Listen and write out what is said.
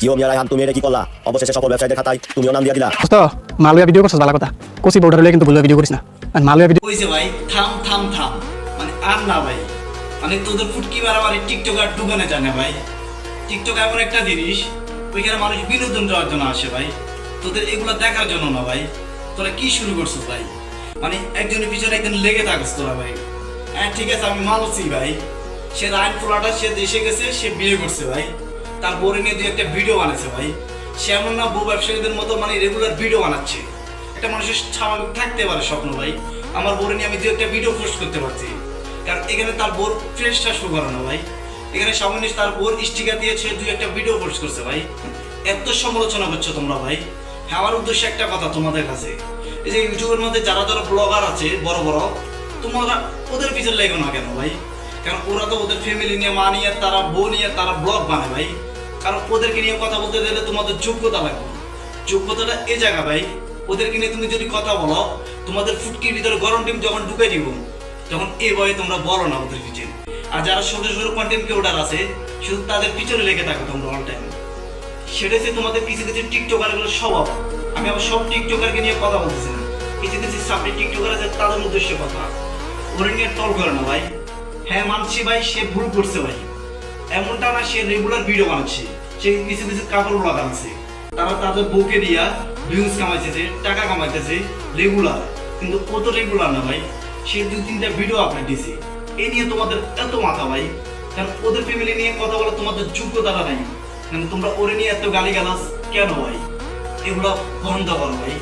কিও মিয়া রায়হান তুমি এটা কি করলা? অবশেষে সফল ব্যবসায়ীদের খাতায় তুমিও নাম দিয়ে দিলা। দোস্ত মালুয়া ভিডিও করছিস ভালো কথা। কোসি বর্ডার হলে কিন্তু ভিডিও করিস না। আর মালুয়া ভিডিও কইছে ভাই থাম থাম থাম। মানে আর না ভাই। মানে তোদের ফুটকি মারামারি টিকটক আর ডুবানে জানে ভাই। টিকটক এমন একটা জিনিস ওইখানে মানুষ বিনোদন দেওয়ার জন্য আসে ভাই। তোদের এগুলো দেখার জন্য না ভাই। তোরা কি শুরু করছিস ভাই? মানে একজনের পিছনে একদিন লেগে থাকিস তোরা ভাই। হ্যাঁ ঠিক আছে আমি মানছি ভাই। সে রায়ন পোলাটা সে দেশে গেছে সে বিয়ে করছে ভাই। তার বউরে নিয়ে দুই একটা ভিডিও বানাচ্ছে ভাই, সে এমন না বউ ব্যবসায়ীদের মতো মানে রেগুলার ভিডিও বানাচ্ছে। একটা মানুষের স্বাভাবিক থাকতে পারে স্বপ্ন ভাই। আমার বোরে নিয়ে আমি দু একটা ভিডিও পোস্ট করতে পারছি। কারণ এখানে তার বোর ফ্রেশটা শো করানো ভাই। এখানে সামনে তার বোর স্টিকার দিয়েছে দুই একটা ভিডিও পোস্ট করছে ভাই। এত সমালোচনা করছ তোমরা ভাই। হ্যাঁ আমার উদ্দেশ্য একটা কথা তোমাদের কাছে। এই যে ইউটিউবের মধ্যে যারা যারা ব্লগার আছে, বড় বড়, তোমরা ওদের পিছনে লেগো না কেন ভাই? কারণ ওরা তো ওদের ফ্যামিলি নিয়ে, মা নিয়ে, তারা বউ নিয়ে, তারা ব্লগ বানায় ভাই। কারণ ওদেরকে নিয়ে কথা বলতে গেলে তোমাদের যোগ্যতা লাগবে। যোগ্যতাটা এ জায়গা ভাই, ওদেরকে নিয়ে তুমি যদি কথা বলো, তোমাদের ফুটকির ভিতরে গরম টিম যখন ঢুকে দিব, তখন এ ভয়ে তোমরা বলো না ওদের পিছনে আর যারা সরু সরু কন্টেন্ট ক্রিয়েটার আছে, শুধু তাদের পিছনে লেগে থাকো তোমরা অল টাইম সেটা তোমাদের কিছু কিছু টিকটকারগুলো স্বভাব। আমি আবার সব টিকটকারকে নিয়ে কথা বলতেছি না। কিছু কিছু সামনে টিকটকার আছে, তাদের উদ্দেশ্যে কথা। ওরা নিয়ে টল করে না ভাই। হ্যাঁ মানছি ভাই, সে ভুল করছে ভাই। এমনটা না, সে রেগুলার ভিডিও বানাচ্ছে। সে কিছু কিছু কাপড় লাগাচ্ছে তারা তাদের বউকে দিয়া ভিউজ কামাইতেছে, টাকা কামাইতেছে রেগুলার কিন্তু ও তো রেগুলার না ভাই, সে দুই তিনটা ভিডিও আপলোড দিছে। এই নিয়ে তোমাদের এত মাথা ভাই, কারণ ওদের ফ্যামিলি নিয়ে কথা বলা তোমাদের যোগ্যতাটা নাই। মানে তোমরা ওরে নিয়ে এত গালি গালাস কেন ভাই? এগুলো বন্ধ করো ভাই।